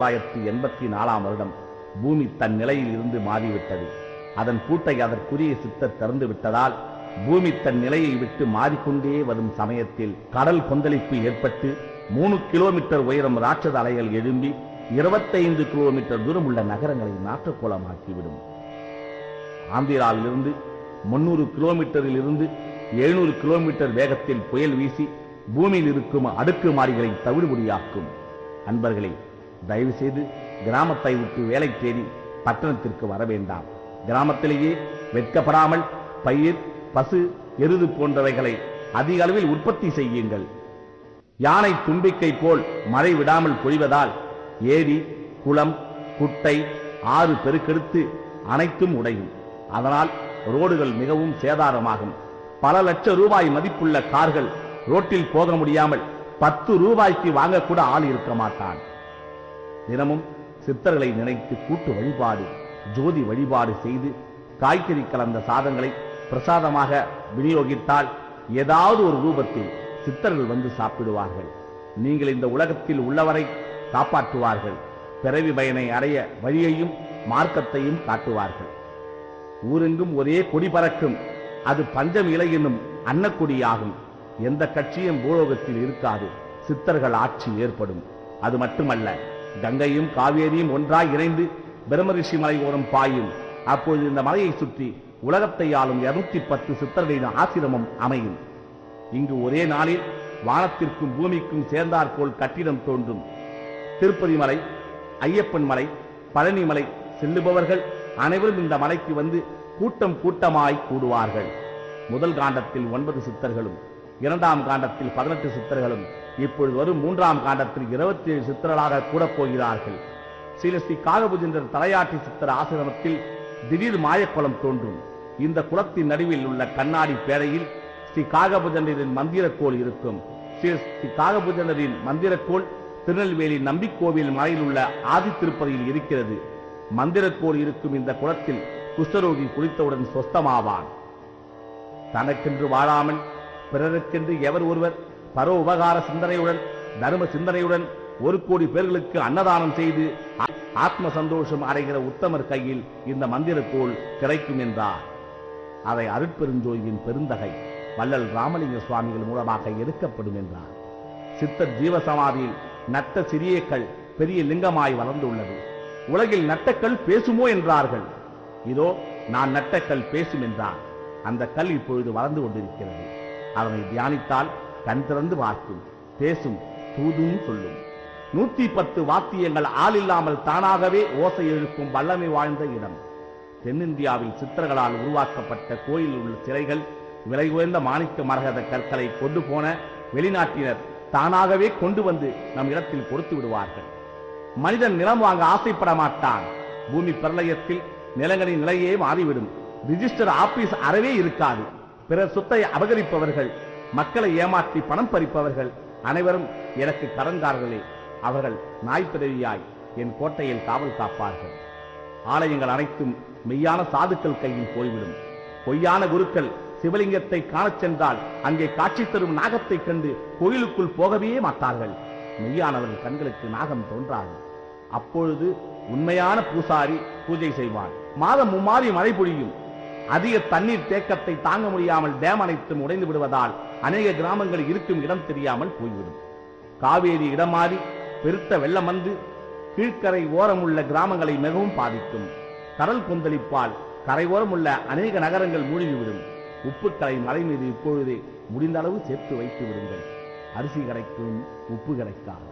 தொள்ளாயிரத்தி எண்பத்தி நாலாம் வருடம் பூமி தன் நிலையில் இருந்து மாறிவிட்டது. அதன் கூட்டை அதற்குரிய சித்தர் திறந்து விட்டதால் பூமி தன் நிலையை விட்டு மாறிக்கொண்டே வரும் சமயத்தில் கடல் கொந்தளிப்பு ஏற்பட்டு மூணு கிலோமீட்டர் உயரம் ராட்சத அலைகள் எழும்பி இருபத்தைந்து கிலோமீட்டர் தூரம் உள்ள நகரங்களை நாற்றக்கோலமாக்கிவிடும். ஆந்திராவிலிருந்து முன்னூறு கிலோமீட்டரில் இருந்து எழுநூறு கிலோமீட்டர் வேகத்தில் புயல் வீசி பூமியில் இருக்கும் அடுக்கு மாறிகளை தவிடுபடியாக்கும். அன்பர்களே தயவு செய்து கிராமத்தை விட்டு வேலை தேடி பட்டணத்திற்கு வர வேண்டாம். கிராமத்திலேயே வெட்கப்படாமல் பயிர் பசு எருது போன்றவைகளை அதிக அளவில் உற்பத்தி செய்யுங்கள். யானை தும்பிக்கை போல் மழை விடாமல் பொழிவதால் ஏரி குளம் குட்டை ஆறு பெருக்கெடுத்து அனைத்தும் உடையும். அதனால் ரோடுகள் மிகவும் சேதாரமாகும். பல லட்சம் ரூபாய் மதிப்புள்ள கார்கள் ரோட்டில் போக முடியாமல் பத்து ரூபாய்க்கு வாங்கக்கூட ஆள் இருக்க மாட்டான். தினமும் சித்தர்களை நினைத்து கூட்டு வழிபாடு ஜோதி வழிபாடு செய்து காய்கறி கலந்த சாதங்களை பிரசாதமாக விநியோகித்தால் ஏதாவது ஒரு ரூபத்தில் சித்தர்கள் வந்து சாப்பிடுவார்கள். நீங்கள் இந்த உலகத்தில் உள்ளவரை காப்பாற்றுவார்கள். பிறவி பயனை அடைய வழியையும் மார்க்கத்தையும் காட்டுவார்கள். ஊரெங்கும் ஒரே கொடி பறக்கும். அது பஞ்சம் இலை என்னும் அன்னக்குடியாகும். எந்த கட்சியும் பூலோகத்தில் இருக்காது. சித்தர்கள் ஆட்சி ஏற்படும். அது மட்டுமல்ல கங்கையும் காவேரியும் ஒன்றாய் இணைந்து பிரம்மரிஷி மலை ஓரம் பாயும். அப்போது இந்த மலையை சுற்றி உலகத்தை ஆளும் இருநூத்தி பத்து சித்தர்களின் ஆசிரமம் அமையும். இங்கு ஒரே நாளில் வானத்திற்கும் பூமிக்கும் சேர்ந்தாற்போல் கட்டிடம் தோன்றும். திருப்பதி மலை ஐயப்பன் மலை பழனி மலை செல்லுபவர்கள் அனைவரும் இந்த மலைக்கு வந்து கூட்டம் கூட்டமாய் கூடுவார்கள். முதல் காண்டத்தில் ஒன்பது சித்தர்களும் இரண்டாம் காண்டத்தில் பதினெட்டு சித்தர்களும் இப்பொழுது வரும் மூன்றாம் காண்டத்தில் இருபத்தி ஏழு சித்தர்களாக கூடப் போகிறார்கள். ஸ்ரீ ஸ்ரீ காகபுஜேந்திரர் தலையாட்டி சித்தர் ஆசிரமத்தில் திடீர் மாயக்குளம் தோன்றும். இந்த குளத்தின் நடுவில் உள்ள கண்ணாடி பேரையில் ஸ்ரீ காகபுஜண்டரின் மந்திரக்கோள் இருக்கும். ஸ்ரீ ஸ்ரீ காகபுஜண்டரின் மந்திரக்கோள் திருநெல்வேலி நம்பிக்கோவில் மலையில் உள்ள ஆதி திருப்பதியில் இருக்கிறது. மந்திரக்கோள் இருக்கும் இந்த குளத்தில் குஷ்டரோகி குளித்தவுடன் சொஸ்தமாவான். தனக்கென்று வாழாமல் பிறருக்கென்று எவர் ஒருவர் பர உபகார சிந்தனையுடன் தர்ம சிந்தனையுடன் ஒரு கோடி பேர்களுக்கு அன்னதானம் செய்து ஆத்ம சந்தோஷம் அடைகிற உத்தமர் கையில் இந்த மந்திரக்கோள் கிடைக்கும் என்றார். அதை அருட்பெருஞ்சோதியின் பெருந்தகை வள்ளல் ராமலிங்க சுவாமிகள் மூலமாக எடுக்கப்படும் என்றார். சித்தர் ஜீவசமாதியில் நட்ட சிறிய கல் பெரிய லிங்கமாய் வளர்ந்துள்ளது. உலகில் நட்டக்கல் பேசுமோ என்றார்கள். இதோ நான் நட்டக்கல் பேசும் என்றார். அந்த கல் இப்பொழுது வளர்ந்து கொண்டிருக்கிறது. அதனை தியானித்தால் கண் திறந்து பார்க்கும் பேசும் தூதும் சொல்லும். நூத்தி பத்து வாத்தியங்கள் ஆள் இல்லாமல் தானாகவே ஓசை எழுப்பும் வல்லமை வாழ்ந்த இடம். தென்னிந்தியாவில் சித்தர்களால் உருவாக்கப்பட்ட கோயிலில் உள்ள சிலைகள் விலை உயர்ந்த மாணிக்க மரகத கற்களை கொண்டு போன வெளிநாட்டினர் தானாகவே கொண்டு வந்து நம் இடத்தில் கொடுத்து விடுவார்கள். மனிதன் நிலம் வாங்க ஆசைப்பட மாட்டான். பூமி பிரளயத்தில் நிலங்களின் நிலையே மாறிவிடும். ரிஜிஸ்டர் ஆபீஸ் அறவே இருக்காது. பிறர் சொத்தை அபகரிப்பவர்கள் மக்களை ஏமாற்றி பணம் பறிப்பவர்கள் அனைவரும் எனக்கு கடன்காரர்களே. அவர்கள் நாய்ப்பிறவியாய் என் கோட்டையில் காவல் காப்பார்கள். ஆலயங்கள் அனைத்தும் மெய்யான சாதுக்கள் கையில் போய்விடும். பொய்யான குருக்கள் சிவலிங்கத்தை காணச் சென்றால் அங்கே காட்சி தரும் நாகத்தைக் கண்டு கோயிலுக்குள் போகவே மாட்டார்கள். மெய்யானவர்கள் கண்களுக்கு நாகம் தோன்றாது. அப்பொழுது உண்மையான பூசாரி பூஜை செய்வான். மாதம் மும்மாறி மழை பொழியும். அதிக தண்ணீர் தேக்கத்தை தாங்க முடியாமல் டேம் அனைத்தும் உடைந்து விடுவதால் அநேக கிராமங்கள் இருக்கும் இடம் தெரியாமல் போய்விடும். காவேரி இடம் மாறி பெருத்த வெள்ளம் வந்து கீழ்க்கரை ஓரம் உள்ள கிராமங்களை மிகவும் பாதிக்கும். கடல் கொந்தளிப்பால் கரையோரம் உள்ள அநேக நகரங்கள் மூழ்கிவிடும். உப்புக்கரை மலை மீது இப்பொழுதே முடிந்த அளவு சேர்த்து வைத்து விடுங்கள். அரிசி கரைக்கும் உப்பு கிடைக்காது.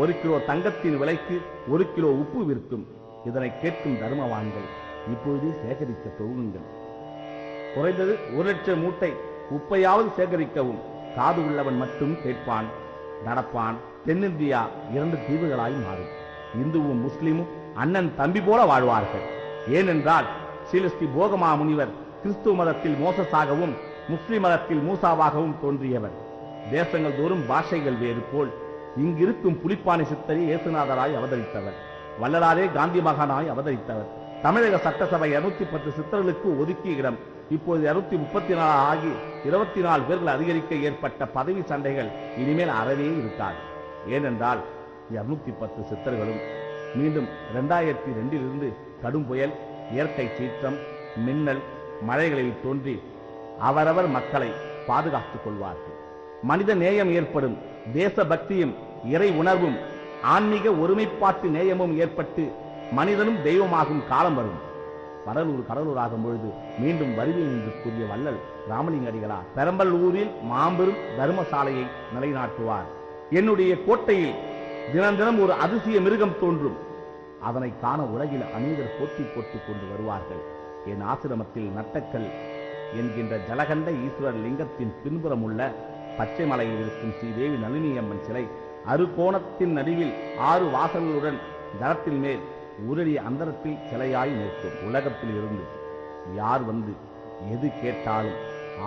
ஒரு கிலோ தங்கத்தின் விலைக்கு ஒரு கிலோ உப்பு விற்கும். இதனை கேட்கும் தர்மவான்கள் இப்பொழுதே சேகரிக்க துவங்குங்கள். குறைந்தது ஒரு லட்சம் மூட்டை உப்பையாவது சேகரிக்கவும். காது உள்ளவன் மட்டும் கேட்பான். நடப்பான். தென்னிந்தியா இரண்டு தீவுகளாய் மாறும். இந்துவும் முஸ்லிமும் அண்ணன் தம்பி போல வாழ்வார்கள். ஏனென்றால் ஸ்ரீலஸ்ரீ போகமா முனிவர் கிறிஸ்துவ மதத்தில் மோசஸாகவும் முஸ்லிம் மதத்தில் மூசாவாகவும் தோன்றியவர். தேசங்கள் தோறும் பாஷைகள் வேறு போல். இங்கிருக்கும் புலிப்பானை சித்தரி இயேசுநாதராய் அவதரித்தவர். வல்லலாரே காந்தி மகானாய் அவதரித்தவர். தமிழக சட்டசபை இருநூத்தி பத்து சித்தர்களுக்கு ஒதுக்கிய இடம் இப்போது இருநூத்தி முப்பத்தி நாலு ஆகி இருபத்தி நாலு பேர்கள் அதிகரிக்க ஏற்பட்ட பதவி சண்டைகள் இனிமேல் அறவே இருக்காது. ஏனென்றால் இருநூத்தி பத்து சித்தர்களும் மீண்டும் இரண்டாயிரத்தி ரெண்டிலிருந்து கடும் புயல் இயற்கை சீற்றம் மின்னல் மழைகளில் தோன்றி அவரவர் மக்களை பாதுகாத்துக் கொள்வார்கள். மனித நேயம் ஏற்படும் தேசபக்தியும் இறை உணர்வும் ஆன்மீக ஒருமைப்பாட்டு நேயமும் ஏற்பட்டு மனிதனும் தெய்வமாகும் காலம் வரும். கடலூர் கடலூராகும் பொழுது மீண்டும் வருவேன் என்று கூறிய வள்ளல் ராமலிங்க அடிகளார் பெரம்பலூரில் மாபெரும் தர்மசாலையை நிலைநாட்டுவார். என்னுடைய கோட்டையில் தினம் தினம் ஒரு அதிசய மிருகம் தோன்றும். அதனை காண உலகில் அநேகர் போட்டி போட்டுக் கொண்டு வருவார்கள். என் ஆசிரமத்தில் நட்டக்கல் என்கின்ற ஜலகண்ட ஈஸ்வரர் லிங்கத்தின் பின்புறம் உள்ள பச்சை மலையில் இருக்கும் ஸ்ரீதேவி நளினியம்மன் சிலை அறுகோணத்தின் நடுவில் ஆறு வாசல்களுடன் தரத்தின் மேல் ஊரடி அந்தரத்தில் சிலையாய் நிற்கும். உலகத்தில் இருந்து யார் வந்து எது கேட்டாலும்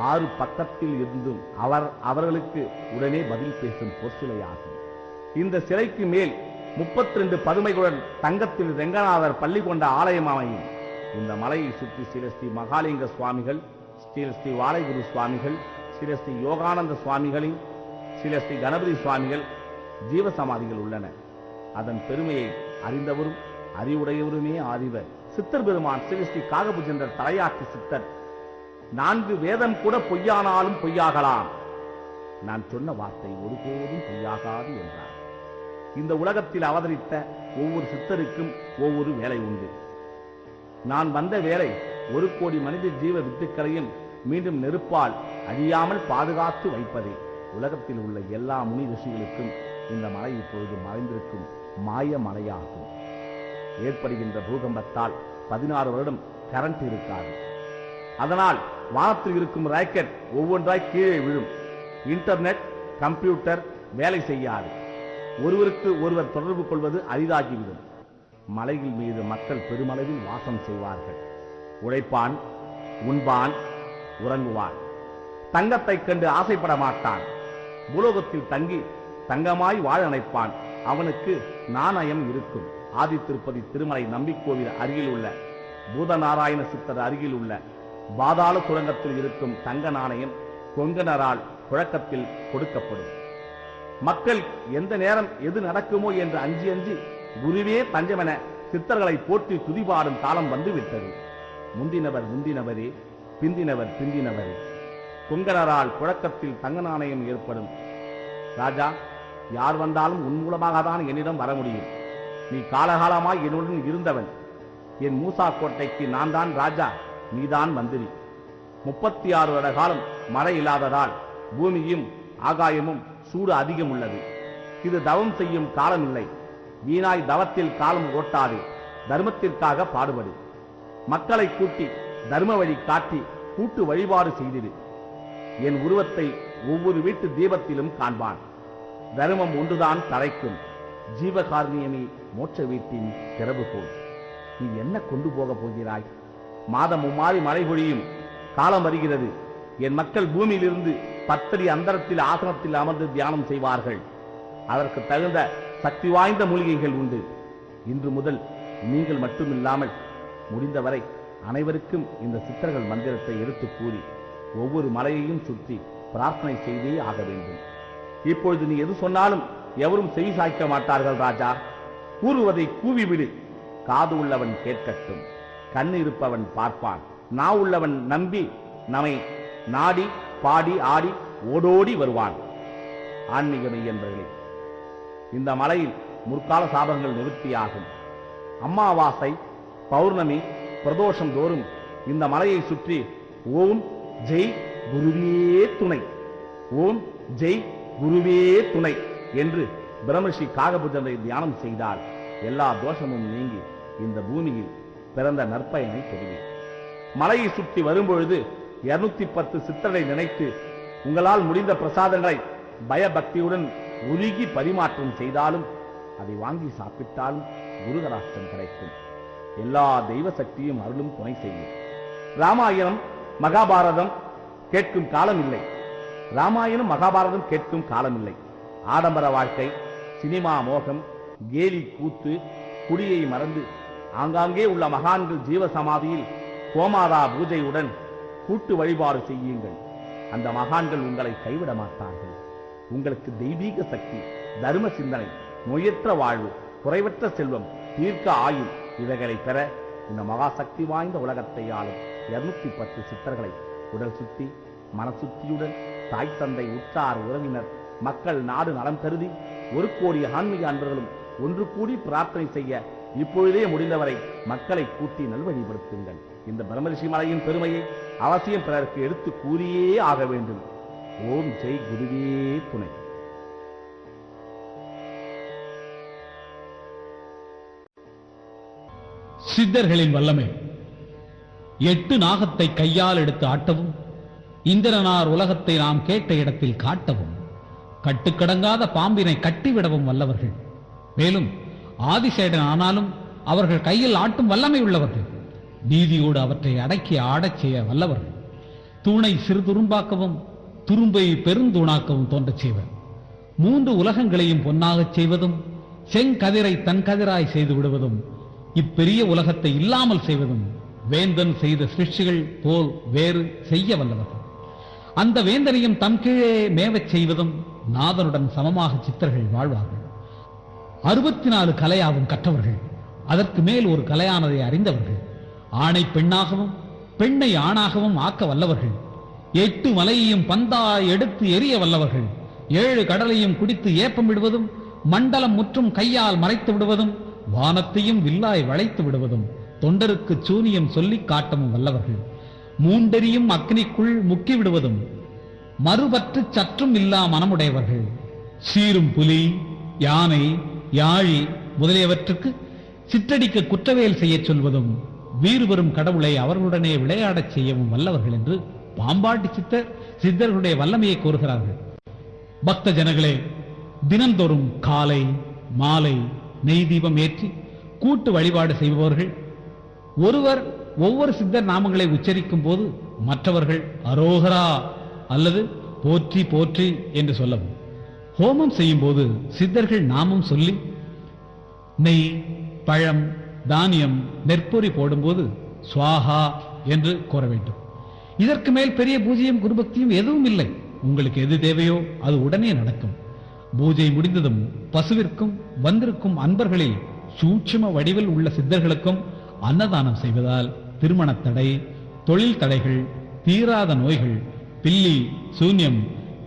ஆறு பக்கத்தில் இருந்தும் அவர் அவர்களுக்கு உடனே பதில் பேசும் பொற்சிலையாகும். இந்த சிலைக்கு மேல் 32 பதுமைகளுடன் தங்கத்தில் ரெங்கநாதர் பள்ளி கொண்ட ஆலயம் அமையும். இந்த மலையை சுற்றி ஸ்ரீ ஸ்ரீ மகாலிங்க சுவாமிகள் ஸ்ரீ ஸ்ரீ வாழைகுரு சுவாமிகள் ஸ்ரீ ஸ்ரீ யோகானந்த சுவாமிகளின் ஸ்ரீ ஸ்ரீ கணபதி சுவாமிகள் ஜீவசமாதிகள் உள்ளன. அதன் பெருமையை அறிந்தவரும் அறிவுடையவருமே ஆதிவர். சித்தர் பெருமான் ஸ்ரீ ஸ்ரீ காகபுஜன்ற தலையாட்டு சித்தர். நான்கு வேதம் கூட பொய்யானாலும் பொய்யாகலாம். நான் சொன்ன வார்த்தை ஒருபோதும் பொய்யாகாது என்றார். இந்த உலகத்தில் அவதரித்த ஒவ்வொரு சித்தருக்கும் ஒவ்வொரு வேலை உண்டு. நான் வந்த வேலை ஒரு கோடி மனித ஜீவ வித்துக்களையும் மீண்டும் நெருப்பால் அழியாமல் பாதுகாத்து வைப்பதே உலகத்தில் உள்ள எல்லா முனி ரிஷிகளுக்கும் இந்த மலை இப்பொழுது மறைந்திருக்கும் மாய மலையாகும். ஏற்படுகின்ற பூகம்பத்தால் பதினாறு வருடம் கரண்ட் இருக்காது. அதனால் வானத்தில் இருக்கும் ராக்கெட் ஒவ்வொன்றாய் கீழே விழும். இன்டர்நெட் கம்ப்யூட்டர் வேலை செய்யாது. ஒருவருக்கு ஒருவர் தொடர்பு கொள்வது அரிதாகிவிடும். மலைகள் மீது மக்கள் பெருமளவில் வாசம் செய்வார்கள். உழைப்பான் உண்பான் உறங்குவான். தங்கத்தைக் கண்டு ஆசைப்பட மாட்டான். பூலோகத்தில் தங்கி தங்கமாய் வாழ நினைப்பான். அவனுக்கு நாணயம் இருக்கும். ஆதி திருப்பதி திருமலை நம்பிக்கோவில் அருகில் உள்ள பூதநாராயண சித்தர் அருகில் உள்ள பாதாள சுரங்கத்தில் இருக்கும் தங்க நாணயம் கொங்கனரால் புழக்கத்தில் கொடுக்கப்படும். மக்கள் எந்த நேரம் எது நடக்குமோ என்று அஞ்சி அஞ்சி குருவே தஞ்சமென சித்தர்களை போற்றி துதிபாடும் காலம் வந்துவிட்டது. முந்தினவர் முந்தினவரே பிந்தினவர் பிந்தினவரே. கொங்கனரால் புழக்கத்தில் தங்க நாணயம் ஏற்படும். ராஜா யார் வந்தாலும் உன் மூலமாக தான் என்னிடம் வர முடியும். நீ காலகாலமாய் என்னுடன் இருந்தவன். என் மூசா கோட்டைக்கு நான் தான் ராஜா நீதான் மந்திரி. முப்பத்தி ஆறு வருட காலம் மழை இல்லாததால் பூமியும் ஆகாயமும் சூடு அதிகம் உள்ளது. இது தவம் செய்யும் காலம் இல்லை. வீணாய் தவத்தில் காலம் ஓட்டாதே தர்மத்திற்காக பாடுபடு. மக்களை கூட்டி தர்ம வழி காட்டி கூட்டு வழிபாடு செய்திடு. என் உருவத்தை ஒவ்வொரு வீட்டு தீபத்திலும் காண்பான். தர்மம் ஒன்றுதான் தழைக்கும் ஜீவகார்மியமே மோட்ச வீட்டின் திறவுகோல் நீ என்ன கொண்டு போக போகிறாய்? மாதம் மும்மாறி மழை பொழியும். காலம் வருகிறது. என் மக்கள் பூமியிலிருந்து பத்தடி அந்தரத்தில் ஆசனத்தில் அமர்ந்து தியானம் செய்வார்கள். அதற்கு தகுந்த சக்தி வாய்ந்த மூலிகைகள் உண்டு. இன்று முதல் நீங்கள் மட்டுமில்லாமல் முடிந்தவரை அனைவருக்கும் இந்த சித்தர்கள் மந்திரத்தை எடுத்துக் கூறி ஒவ்வொரு மலையையும் சுற்றி பிரார்த்தனை செய்தே ஆக வேண்டும். இப்பொழுது நீ எது சொன்னாலும் எவரும் செய் சாய்க்க மாட்டார்கள் ராஜா. கூறுவதை கூவிவிடு. காது உள்ளவன் கேட்கட்டும். கண் இருப்பவன் பார்ப்பான். நா உள்ளவன் நம்பி நம்மை நாடி பாடி ஆடி ஓடோடி வருவான். ஆன்மீக மெய்யன்பர்களே இந்த மலையில் முற்கால சாபங்கள் நிவர்த்தியாகும். அம்மாவாசை பௌர்ணமி பிரதோஷம் தோறும் இந்த மலையை சுற்றி ஓம் ஜெய் குருவே துணை. ஓம் ஜெய் குருவே துணை. என்று பிரம்மர்ஷி காகபுஜனை தியானம் செய்தால் எல்லா தோஷமும் நீங்கி இந்த பூமியில் பிறந்த நற்பயனை பெறுவீர். மலையை சுற்றி வரும்பொழுது இருநூத்தி பத்து சித்தரை நினைத்து உங்களால் முடிந்த பிரசாதங்களை பயபக்தியுடன் உருகி பரிமாற்றம் செய்தாலும் அதை வாங்கி சாப்பிட்டாலும் குருகராஷ்டிரம் கிடைக்கும். எல்லா தெய்வ சக்தியும் அருளும் துணை செய்யும். ராமாயணம் மகாபாரதம் கேட்கும் காலம் இல்லை ராமாயணம் மகாபாரதம் கேட்கும் காலம் இல்லை ஆடம்பர வாழ்க்கை சினிமா மோகம் கேலி கூத்து குடியை மறந்து ஆங்காங்கே உள்ள மகான்கள் ஜீவசமாதியில் கோமாதா பூஜையுடன் கூட்டு வழிபாடு செய்யுங்கள். அந்த மகான்கள் உங்களை கைவிட மாட்டார்கள். உங்களுக்கு தெய்வீக சக்தி தர்ம சிந்தனை நோயற்ற வாழ்வு குறைவற்ற செல்வம் தீர்க்க ஆயுள் இவைகளை பெற இந்த மகாசக்தி வாய்ந்த உலகத்தை ஆளும் இருநூத்தி பத்து சித்தர்களை உடல் சுத்தி மனசுத்தியுடன் தாய் தந்தை உற்றார் உறவினர் மக்கள் நாடு நலம் கருதி ஒரு கோடி ஆன்மீக அன்பர்களும் ஒன்று கூடி பிரார்த்தனை செய்ய இப்பொழுதே முடிந்தவரை மக்களை கூட்டி நல்வழிப்படுத்துங்கள். இந்த பிரம்மரிஷி மலையின் பெருமையை அவசியம் பிறருக்கு எடுத்து கூறியே ஆக வேண்டும். ஓம் ஜெய் குருவே துணை. சித்தர்களின் வல்லமை. எட்டு நாகத்தை கையால் எடுத்து ஆட்டவும் இந்திரனார் உலகத்தை நாம் கேட்ட இடத்தில் காட்டவும். கட்டுக்கடங்காத பாம்பினை கட்டிவிடவும் வல்லவர்கள். மேலும் ஆதிசேடன் ஆனாலும் அவர்கள் கையில் ஆட்டும் வல்லமை உள்ளவர்கள். நீதியோடு அவற்றை அடக்கி ஆடச் செய்ய வல்லவர்கள். தூணை சிறு துரும்பாக்கவும் துரும்பை பெருந்தூணாக்கவும் தோன்றச் செய்வர். மூன்று உலகங்களையும் பொன்னாகச் செய்வதும் செங்கதிரை தன் கதிராய் செய்து விடுவதும் இப்பெரிய உலகத்தை இல்லாமல் செய்வதும் வேந்தன் செய்த சிருஷ்டிகள் போல் வேறு செய்ய வல்லவர்கள். அந்த வேந்தனையும் தம் கீழே மேவச் செய்வதும் நாதனுடன் சமமாக சித்தர்கள் வாழ்வார்கள். அறுபத்தி நாலு கலையாவும் கற்றவர்கள். அதற்கு மேல் ஒரு கலையானதை அறிந்தவர்கள். ஆணை பெண்ணாகவும் பெண்ணை ஆணாகவும் ஆக்க வல்லவர்கள். எட்டு மலையையும் பந்தா எடுத்து எரிய வல்லவர்கள். ஏழு கடலையும் குடித்து ஏப்பம் விடுவதும் மண்டலம் முற்றும் கையால் மறைத்து விடுவதும் வானத்தையும் வில்லாய் வளைத்து விடுவதும் தொண்டருக்கு சூனியம் சொல்லி காட்டவும் வல்லவர்கள். மூண்டெரியும் அக்னிக்குள் முக்கி விடுவதும் மறுபற்று சற்றும் இல்லா மனமுடையவர்கள். சீரும் புலி யானை யாழி முதலியவற்றுக்கு சிற்றடிக்க குற்றவேல் செய்யச் சொல்வதும் வீறு வரும் கடவுளை அவர்களுடனே விளையாடச் செய்யவும் வல்லவர்கள் என்று பாம்பாட்டி சித்தர் சித்தர்களுடைய வல்லமையை கூறுகிறார்கள். பக்த ஜனங்களே தினந்தோறும் காலை மாலை நெய் தீபம் ஏற்றி கூட்டு வழிபாடு செய்பவர்கள் ஒருவர் ஒவ்வொரு சித்தர் நாமங்களை உச்சரிக்கும் போது மற்றவர்கள் அரோகரா அல்லது போற்றி போற்றி என்று சொல்லவும். ஹோமம் செய்யும் போது சித்தர்கள் நாமம் சொல்லி நெய் பழம் தானியம் நெற்பொறி போடும்போது சுவாஹா என்று கூற வேண்டும். இதற்கு மேல் பெரிய பூஜையும் குருபக்தியும் எதுவும் இல்லை. உங்களுக்கு எது தேவையோ அது உடனே நடக்கும். பூஜை முடிந்ததும் பசுவிற்கும் வந்திருக்கும் அன்பர்களில் சூட்சும வடிவில் உள்ள சித்தர்களுக்கும் அன்னதானம் செய்வதால் திருமண தடை தொழில் தடைகள் தீராத நோய்கள் பில்லி சூன்யம்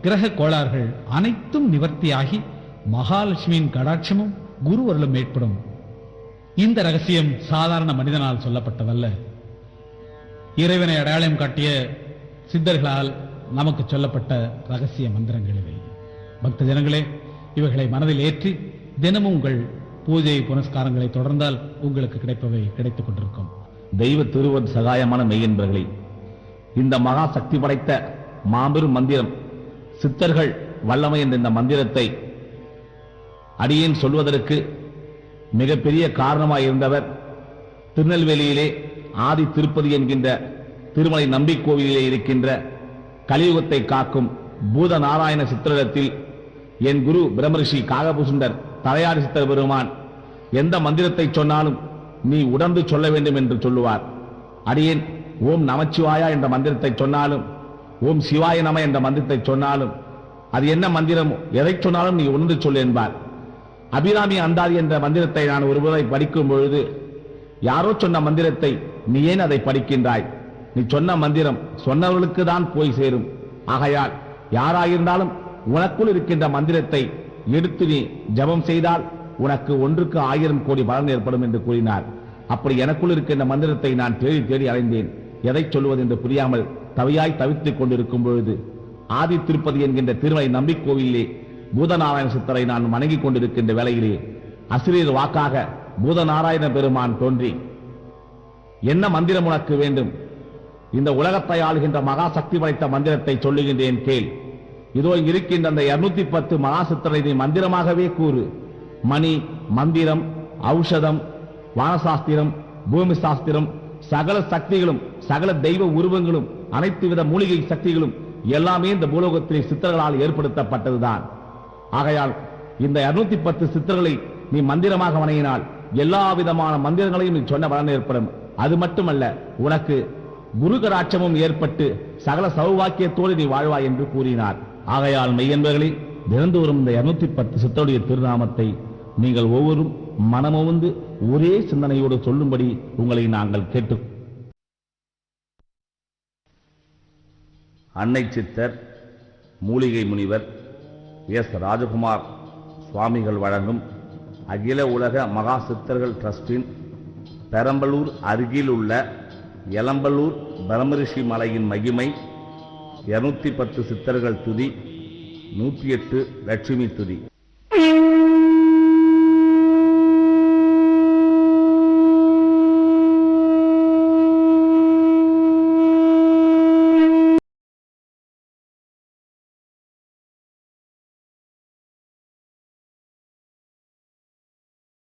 கிரக கோளாறுகள் அனைத்தும் நிவர்த்தியாகி மகாலட்சுமியின் கடாட்சமும் குருவருளும் ஏற்படும். இந்த ரகசியம் சாதாரண மனிதனால் சொல்லப்பட்டதல்ல. இறைவனை அடையாளம் காட்டிய சித்தர்களால் நமக்கு சொல்லப்பட்ட ரகசிய மந்திரங்கள் இவை பக்த ஜனங்களே இவைகளை மனதில் ஏற்றி தினமும் உங்கள் பூஜை புனஸ்காரங்களை தொடர்ந்தால் உங்களுக்கு கிடைப்பவை கிடைத்துக் கொண்டிருக்கும். தெய்வ திருவன் சகாயமான மெய்யன்பர்களே இந்த மகா சக்தி படைத்த மாபெரும் மந்திரம். சித்தர்கள் வல்லமை என்ற இந்த மந்திரத்தை அடியேன் சொல்வதற்கு மிகப்பெரிய காரணமாக இருந்தவர் திருநெல்வேலியிலே ஆதி திருப்பதி என்கின்ற திருமலை நம்பிக்கோவிலே இருக்கின்ற கலியுகத்தை காக்கும் பூத நாராயண சித்திரத்தில் என் குரு பிரம்மரிஷி காகபுசுண்டர் தலையாடி சித்தர் பெருமான் எந்த மந்திரத்தை சொன்னாலும் நீ உடந்து சொல்ல வேண்டும் என்று சொல்லுவார். அடியேன் ஓம் நமச்சிவாயா என்ற மந்திரத்தை சொன்னாலும் ஓம் சிவாய நம என்ற மந்திரத்தை சொன்னாலும் அது என்ன மந்திரம்? எதை சொன்னாலும் நீ உணர்ந்து சொல் என்பார். அபிராமி அந்தாதி என்ற மந்திரத்தை நான் ஒருமுறை படிக்கும் பொழுது யாரோ சொன்ன மந்திரத்தை நீ ஏன் அதை படிக்கின்றாய்? நீ சொன்ன மந்திரம் சொன்னவர்களுக்கு தான் போய் சேரும். ஆகையால் யாராயிருந்தாலும் உனக்குள் இருக்கின்ற மந்திரத்தை எடுத்து நீ ஜெபம் செய்தால் உனக்கு ஒன்றுக்கு ஆயிரம் கோடி பலன் ஏற்படும் என்று கூறினார். அப்படி எனக்குள் இருக்கின்ற மந்திரத்தை நான் தேடி தேடி அடைந்தேன். எதை சொல்வது என்று புரியாமல் தவியாய் தவித்துக் கொண்டிருக்கும் பொழுது ஆதி திருப்பதி என்கின்ற திருமலை நம்பிக்கோவிலே பூதநாராயண சித்தரை நான் வணங்கிக் கொண்டிருக்கின்ற வேளையிலே அசிரியர் வாக்காக பூதநாராயண பெருமான் தோன்றி என்ன மந்திரம் உனக்கு வேண்டும்? இந்த உலகத்தை ஆளுகின்ற மகா சக்தி படைத்த மந்திரத்தை சொல்லுகின்றேன் கேள். இதோ இருக்கின்ற அந்த இருநூத்தி பத்து மகா சித்தரை நீ மந்திரமாகவே கூறு. மணி மந்திரம் ஔஷதம் வானசாஸ்திரம் பூமி சாஸ்திரம் சகல சக்திகளும் சகல தெய்வ உருவங்களும் அனைத்து வித மூலிகை சக்திகளும் எல்லாமே இந்த பூலோகத்திலே சித்தர்களால் ஏற்படுத்தப்பட்டதுதான். ஆகையால் இந்த 210 பத்து சித்தர்களை நீ மந்திரமாக வணங்கினால் எல்லா விதமான மந்திரங்களையும் நீ சொன்ன பலன் ஏற்படும். அது மட்டுமல்ல உனக்கு குருகராட்சமும் ஏற்பட்டு சகல சௌவாக்கியத்தோடு நீ வாழ்வாய் என்று கூறினார். ஆகையால் மெய்யன்பர்களே தினந்தோறும் இந்த 210 பத்து சித்தருடைய திருநாமத்தை நீங்கள் ஒவ்வொரும் மனமுவந்து ஒரே சிந்தனையோடு சொல்லும்படி உங்களை நாங்கள் கேட்டு அன்னை சித்தர் மூலிகை முனிவர் எஸ். ராஜகுமார் சுவாமிகள் வழங்கும் அகில உலக மகா சித்தர்கள் டிரஸ்டின் பெரம்பலூர் அருகில் உள்ள எலம்பலூர் பிரம்மரிஷி மலையின் மகிமை இருநூத்தி பத்து சித்தர்கள் துதி நூற்றி எட்டு லட்சுமி துதி.